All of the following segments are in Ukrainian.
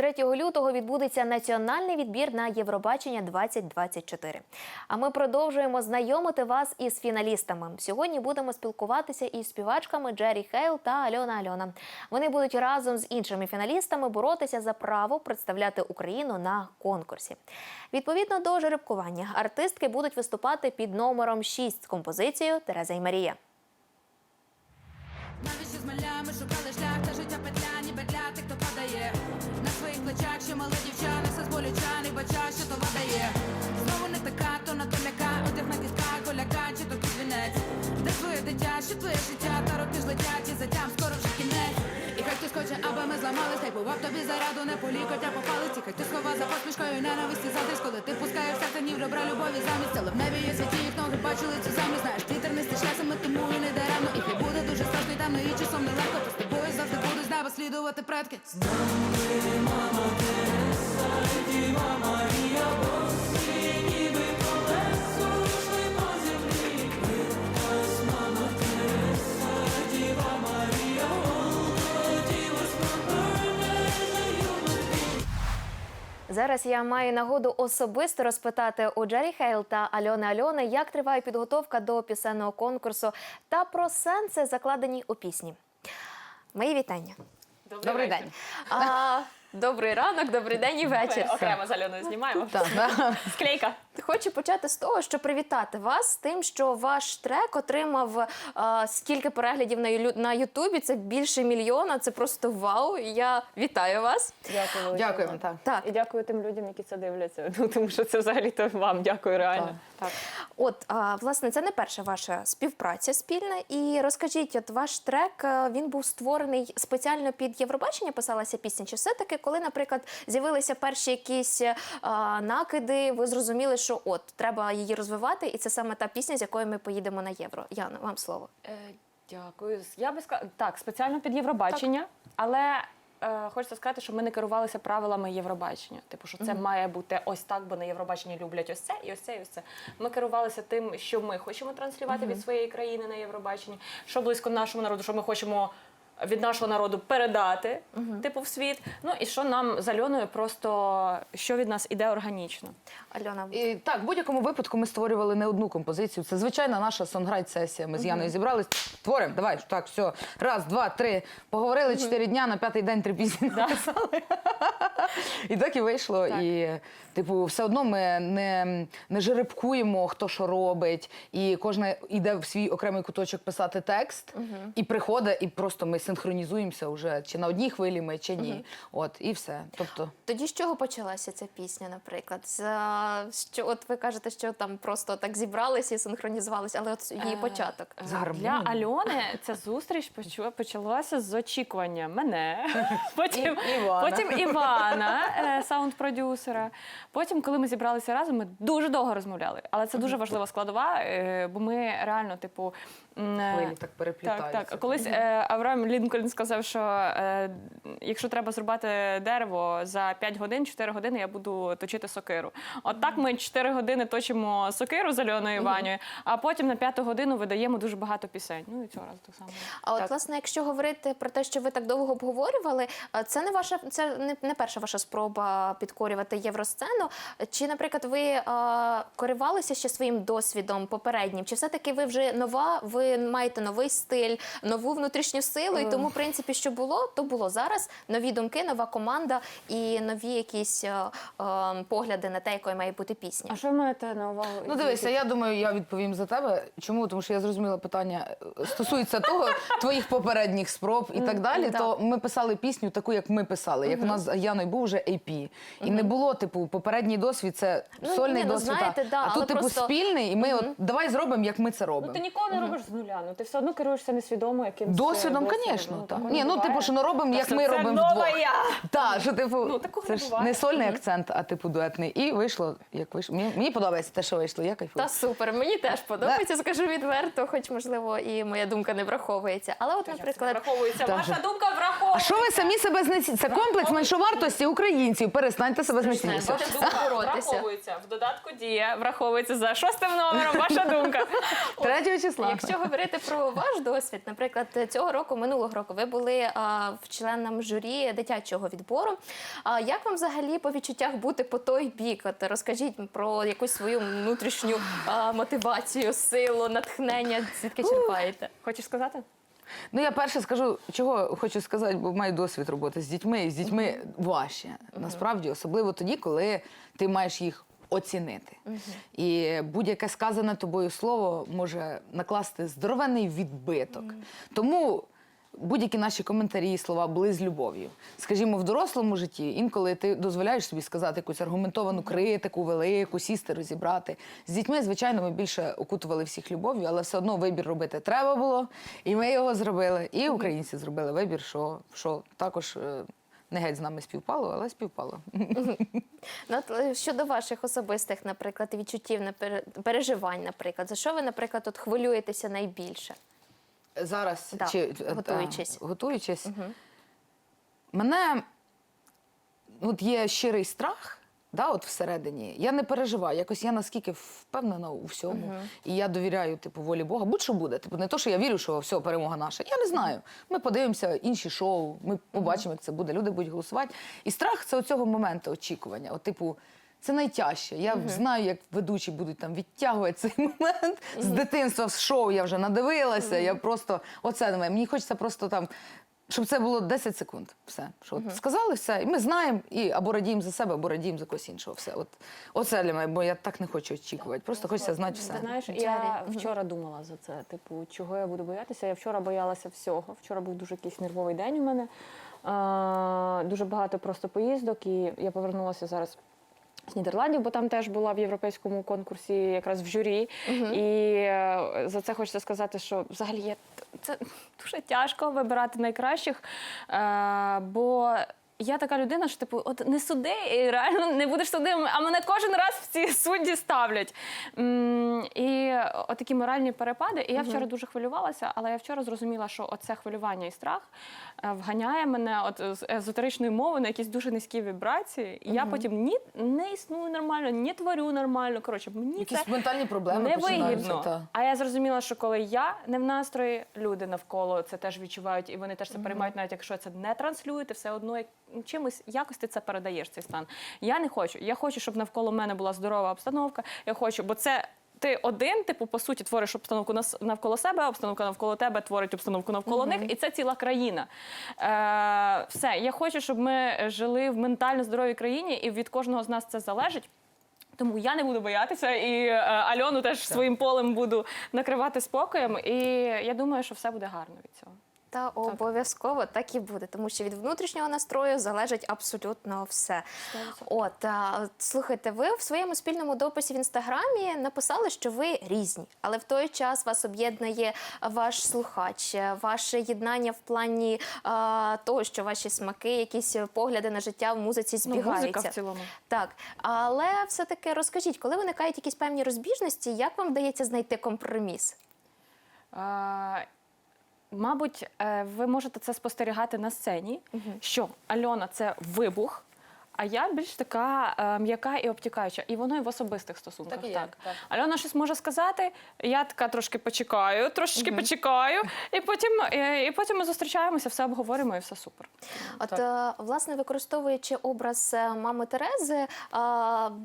3 лютого відбудеться національний відбір на Євробачення 2024. А ми продовжуємо знайомити вас із фіналістами. Сьогодні будемо спілкуватися із співачками Джері Хейл та Альона Альона. Вони будуть разом з іншими фіналістами боротися за право представляти Україну на конкурсі. Відповідно до жеребкування, артистки будуть виступати під номером 6 з композицією Тереза і Марія. Навіщо з малями шукали шлях плечах ще мале дівчани, все з болючаний, бача, що то дає. Знову не така, то на доляка, одяг на кістках, голяка, чи то кізвінець Де твоє дитя, що твоє життя, та роки ж летять, і затям скоро вже кінець. І хай хтось хоче, аби ми зламались, та бував тобі зараду, не полікотя по палиці. Хай хтось хова за посмішкою ненависті затиск, коли ти пускаєш серце ні в ребра любові замість. Але в небі є святі, їх ноги бачили цю землю Знаєш, вітер не стишлясами, тому і не даремно. І хай буде дуже страшно і темно, і часом нелегко завжди будуть з неба слідувати предки. Зараз я маю нагоду особисто розпитати у Джері Хейл та Альони. Альони, як триває підготовка до пісенного конкурсу? Та про сенси, закладені у пісні. Мої вітання. Добрий, день. А, добрий ранок, добрий день і вечір. Ми окремо з Альоною знімаємо. Так. Склейка. Хочу почати з того, що привітати вас з тим, що ваш трек отримав а, скільки переглядів на Ю- на Ютубі. Це більше мільйона. Це просто вау. Я вітаю вас. Дякую. величезно. Дякуємо, так. Так, І дякую тим людям, які це дивляться. Ну тому що це взагалі то вам дякую реально. Так. От а, власне, це не перша ваша співпраця спільна. І розкажіть, от ваш трек він був створений спеціально під Євробачення. Писалася пісня. Чи все таки, коли, наприклад, з'явилися перші якісь а, накиди, ви зрозуміли, що от треба її розвивати, і це саме та пісня, з якою ми поїдемо на євро. Яна, вам слово. Е, дякую. Я би сказала, так, спеціально під Євробачення, але. Е, Хочеться сказати, що ми не керувалися правилами Євробачення. Типу, що це має бути ось так, бо на Євробаченні люблять ось це і ось це, і ось це. Ми керувалися тим, що ми хочемо транслювати від своєї країни на Євробаченні, що близько нашому народу, що ми хочемо від нашого народу передати, типу, в світ. Ну і що нам з Альоною просто що від нас іде органічно. Альона, І так, в будь-якому випадку ми створювали не одну композицію. Це звичайна наша сонграйт-сесія. Ми з Яною зібрались. Творимо, давай, так, все. Раз, два, три. Поговорили чотири дня, на п'ятий день три пісні написали. І так і вийшло. І, типу, все одно ми не, не жеребкуємо, хто що робить, і кожна йде в свій окремий куточок писати текст, і приходить, і просто ми синхронізуємося вже чи на одній хвилі ми, чи ні. От, і все. Тобто. тоді з чого почалася ця пісня, наприклад? З, що от ви кажете, що там просто так зібралися і синхронізувалися, але от її початок. З Для. Альони ця зустріч почалася з очікування мене, потім І- Івана. потім Івана, е, саунд-продюсера. Потім, коли ми зібралися разом, ми дуже довго розмовляли. Але це дуже важлива складова, е, бо ми реально, типу. е, Хвилі так переплітаються. Так, так. Колись е, Авраам Лінкольн сказав, що е, якщо треба зрубати дерево за 5 годин, 4 години я буду точити сокиру. От так ми 4 години точимо сокиру з Альоною Іванію, а потім на п'яту годину видаємо дуже багато пісень. Ну і цього разу так само. А от, власне, якщо говорити про те, що ви так довго обговорювали, а це не ваша, це не, не перша ваша спроба підкорювати євросцену. Чи, наприклад, ви а, коригувалися ще своїм досвідом попереднім? Чи все-таки ви вже нова, ви маєте новий стиль, нову внутрішню силу, і тому, в принципі, що було, то було зараз. Нові думки, нова команда і нові якісь а, а, погляди на те, якою має бути пісня. А що ви маєте на увагу? Ну, дивися, я думаю, я відповім за тебе. Чому? Тому що я зрозуміла питання е, стосується того твоїх попередніх спроб і так далі. То ми писали пісню таку, як ми писали. Як у нас з Яною був вже AP. І не було, типу, попередній досвід це Ну, сольний ні, ну, досвід. знаєте, да, а але тут, типу, просто- спільний, і ми от давай зробимо, як ми це Ну, робимо. ти ніколи не робиш з нуля. Ну ти все одно керуєшся несвідомо якимось Досвідом, е, звісно. Ну, так. Ні, ну буває. типу, що не робимо, як Та ми робимо вдвох. я. Так, що типу, Ну, такого це не ж буває. не сольний акцент, а типу дуетний. І вийшло, як вийшло. Мені, мені подобається те, що вийшло. Я кайфую. Та супер, мені теж подобається, скажу відверто, хоч можливо і моя думка не враховується. Але от, наприклад, Враховується. Так. Ваша думка враховується. А що ви самі себе знецінюєте? Це комплекс меншовартості українців. Перестаньте себе знецінювати. Ваша думка боротися. враховується. В додатку дія враховується за шостим номером. Ваша думка. Третього числа. Якщо говорити про ваш досвід, наприклад, цього року, минулого року, ви були а, в членом журі дитячого відбору. А як вам взагалі по відчуттях бути по той бік? От розкажіть про якусь свою внутрішню а, мотивацію, силу, натхнення, звідки черпаєте? Хочеш сказати? Ну, я перше скажу, чого хочу сказати, бо маю досвід роботи з дітьми, і з дітьми важче. Насправді, особливо тоді, коли ти маєш їх оцінити. І будь-яке сказане тобою слово може накласти здоровенний відбиток. Тому. Будь-які наші коментарі, слова були з любов'ю. Скажімо, в дорослому житті інколи ти дозволяєш собі сказати якусь аргументовану критику, велику, сісти, розібрати. З дітьми, звичайно, ми більше окутували всіх любов'ю, але все одно вибір робити треба було, і ми його зробили. І українці зробили вибір, що, що також е, не геть з нами співпало, але співпало. Ну, от, е, щодо ваших особистих, наприклад, відчуттів, переживань, наприклад, за що ви, наприклад, тут хвилюєтеся найбільше? Зараз Да, чи е, готуючись. та, готуючись. Мене от є щирий страх. Да, от всередині я не переживаю. Якось я наскільки впевнена у всьому, і я довіряю типу волі Бога. Будь-що буде. Типу, не то, що я вірю, що все, перемога наша. Я не знаю. Ми подивимося інші шоу, ми побачимо, як це буде. Люди будуть голосувати. І страх це оцього моменту очікування. От, типу, це найтяжче. Я знаю, як ведучі будуть там відтягувати цей момент. З дитинства з шоу я вже надивилася. Я просто оце немає. Мені хочеться просто там. Щоб це було 10 секунд. Все. Що от сказали все, і ми знаємо, і або радіємо за себе, або радіємо за когось іншого. Все. От, оце для мене, бо я так не хочу очікувати. Просто хочеться знати все. Ти знаєш, я вчора думала за це. Типу, чого я буду боятися? Я вчора боялася всього. Вчора був дуже якийсь нервовий день у мене. А, дуже багато просто поїздок, і я повернулася зараз. З Нідерландів, бо там теж була в європейському конкурсі, якраз в журі. І е, за це хочеться сказати, що взагалі є, це дуже тяжко вибирати найкращих. Е, бо я така людина, що типу, от не суди, і реально не будеш судим, а мене кожен раз в ці судді ставлять. М, І отакі моральні перепади. І я вчора дуже хвилювалася, але я вчора зрозуміла, що оце хвилювання і страх е, вганяє мене от з езотеричної мови на якісь дуже низькі вібрації. І я потім ні не існую нормально, ні творю нормально. Коротше, мені Якісь це ментальні проблеми починаються. невигідно. Та. А я зрозуміла, що коли я не в настрої, люди навколо це теж відчувають, і вони теж це переймають, навіть якщо це не транслюєте, все одно як- чимось якось ти це передаєш цей стан. Я не хочу. Я хочу, щоб навколо мене була здорова обстановка. Я хочу, бо це. Ти один, типу, по суті, твориш обстановку навколо себе, обстановка навколо тебе творить обстановку навколо них, і це ціла країна. Е, все, я хочу, щоб ми жили в ментально здоровій країні, і від кожного з нас це залежить. Тому я не буду боятися, і е, Альону теж своїм полем буду накривати спокоєм. І я думаю, що все буде гарно від цього. Та обов'язково так і буде, тому що від внутрішнього настрою залежить абсолютно все. От а, слухайте, ви в своєму спільному дописі в інстаграмі написали, що ви різні, але в той час вас об'єднує ваш слухач, ваше єднання в плані а, того, що ваші смаки, якісь погляди на життя в музиці Ну, музика збігаються. в цілому. Так, але все-таки розкажіть, коли виникають якісь певні розбіжності, як вам вдається знайти компроміс? Е, Мабуть, е, ви можете це спостерігати на сцені, що Альона це вибух. А я більш така е, м'яка і обтікаюча, і воно і в особистих стосунках. Так і є, так. Альона щось може сказати, я така трошки почекаю, трошечки почекаю, і потім, е, і потім ми зустрічаємося, все обговоримо і все супер. От, е, власне, використовуючи образ е, мами Терези, е,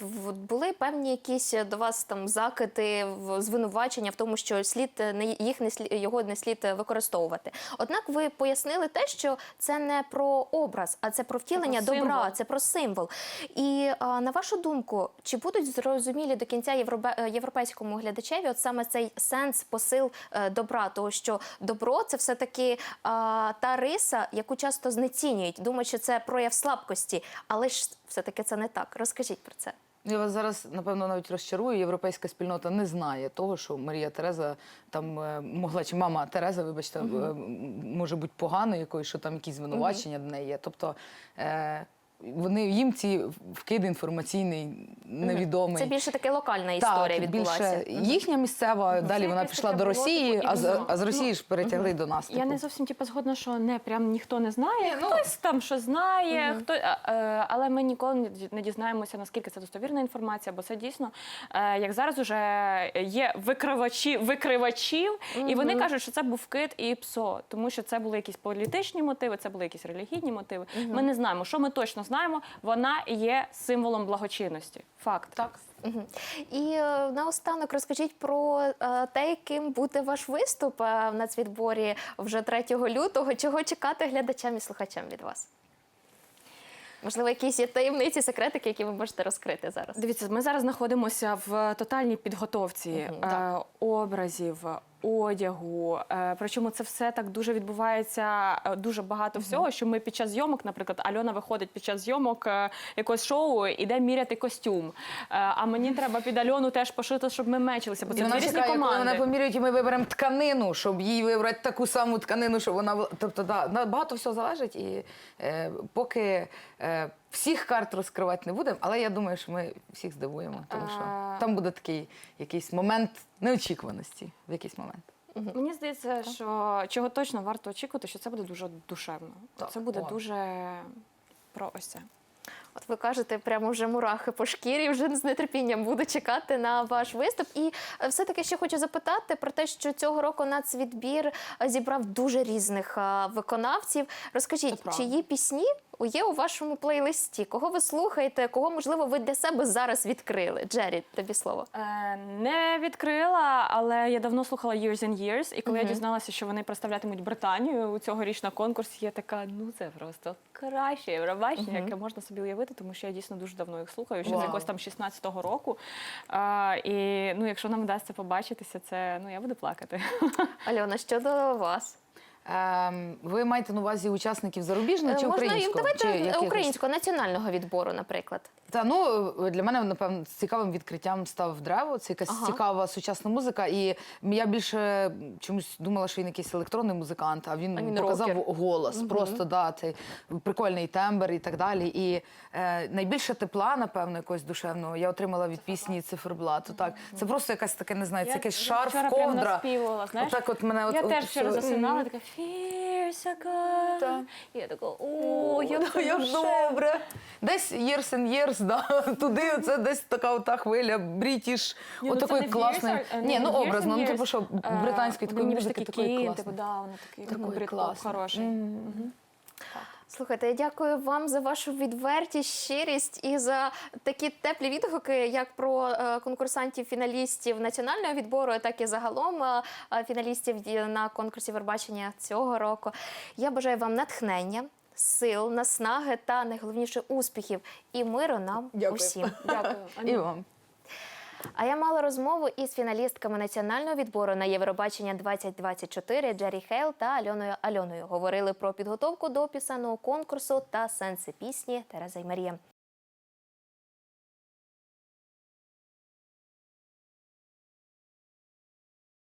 в- були певні якісь до вас там закити, в- звинувачення в тому, що слід е, не їх не слід його не слід е, використовувати. Однак ви пояснили те, що це не про образ, а це про втілення про добра, це про символ. І е, на вашу думку, чи будуть зрозумілі до кінця е, європейському глядачеві от саме цей сенс, посил е, добра, того що добро це все таки та риса, яку часто знецінюють, думають, що це прояв слабкості, але ж все таки це не так. Розкажіть про це. Я вас зараз напевно навіть розчарую. Європейська спільнота не знає того, що Марія Тереза там е, могла, чи мама Тереза, вибачте, е, м- може бути поганою якоюсь, що там якісь звинувачення до неї є. Тобто е, вони їм ці вкид інформаційний невідомий. Це більше таке локальна історія так, відбулася. більше їхня місцева, далі вона пішла до Росії, типу, а з, а з Росії ж перетягли до нас. Я типу. не зовсім типу, згодна, що не прям ніхто не знає. ну. Хтось там що знає, хто, е, але ми ніколи не дізнаємося, наскільки це достовірна інформація, бо це дійсно, е, як зараз уже є викривачі, викривачів, і вони кажуть, що це був кит і ПСО, тому що це були якісь політичні мотиви, це були якісь релігійні мотиви. Ми не знаємо. Що ми точно знаємо, вона є символом благочинності. Факт. Так. І е, наостанок розкажіть про е, те, яким буде ваш виступ е, в нацвідборі вже 3 лютого. Чого чекати глядачам і слухачам від вас? Можливо, якісь є таємниці, секретики, які ви можете розкрити зараз. Дивіться, ми зараз знаходимося в тотальній підготовці е, образів, одягу. Е, причому це все так дуже відбувається, е, дуже багато всього. Що ми під час зйомок, наприклад, Альона виходить під час зйомок е, якогось шоу, іде міряти костюм. А мені треба під Альону теж пошити, щоб ми мечилися, бо це вона дві різні команди. мене поміряють, і ми виберемо тканину, щоб їй вибрати таку саму тканину, щоб вона. Тобто, да, багато всього залежить. І е, поки е, всіх карт розкривати не будемо, але я думаю, що ми всіх здивуємо, тому що А. там буде такий якийсь момент неочікуваності в якийсь момент. Мені здається, що чого точно варто очікувати, що це буде дуже душевно. Так, Це буде о. дуже про ось це. От ви кажете, прямо вже мурахи по шкірі, вже з нетерпінням буду чекати на ваш виступ. І е, все-таки ще хочу запитати про те, що цього року нацвідбір е, зібрав дуже різних е, виконавців. Розкажіть, правда. чиї пісні є у вашому плейлисті? Кого ви слухаєте? Кого можливо ви для себе зараз відкрили? Джері, тобі слово. Е, Не відкрила, але я давно слухала Years and Years, і коли я дізналася, що вони представлятимуть Британію у цьогоріч на конкурсі, я така, ну це просто краще Євробачення, яке можна собі уявити, тому що я дійсно дуже давно їх слухаю, ще з Вау. якогось там 16-го року. А, і ну, якщо нам вдасться побачитися, це ну я буду плакати. Альона, щодо вас. Ем, ви маєте на увазі учасників зарубіжного чи Е, Можна українського? давайте Чи якихось? українського національного відбору, наприклад. Та ну для мене напевно цікавим відкриттям став древо. Це якась Ага. цікава сучасна музика. І я більше чомусь думала, що він якийсь електронний музикант, а він, А він показав рокер. голос. Просто да, цей прикольний тембр і так далі. І е, найбільше тепла, напевно, якогось душевного я отримала від пісні циферблату. Так, це просто якась таке, не знаю, це якийсь шарф, вчора ковдра. наспівувала, знаєш? Отак от мене от, я от теж вчора засинала, така «Fears are І я така, о, це добре. Десь years and years, да. туди це десь така ота хвиля, брітіш, Ні, ну, це отакої не класної. Ні, ну образно, ну типу що, Е, британської такої ніби музики такий такої класної. типу, да, воно такий Такої ну, класної. хороший. Слухайте, я дякую вам за вашу відвертість, щирість і за такі теплі відгуки, як про е, конкурсантів фіналістів національного відбору, так і загалом е, е, фіналістів ді- на конкурсі Вербачення цього року. Я бажаю вам натхнення, сил, наснаги та найголовніше успіхів і миру нам Дякую. усім. Дякую. І вам. А я мала розмову із фіналістками національного відбору на Євробачення 2024 Джері Хейл та Альоною Альоною. Говорили про підготовку до пісенного конкурсу та сенси пісні Тереза й Марія.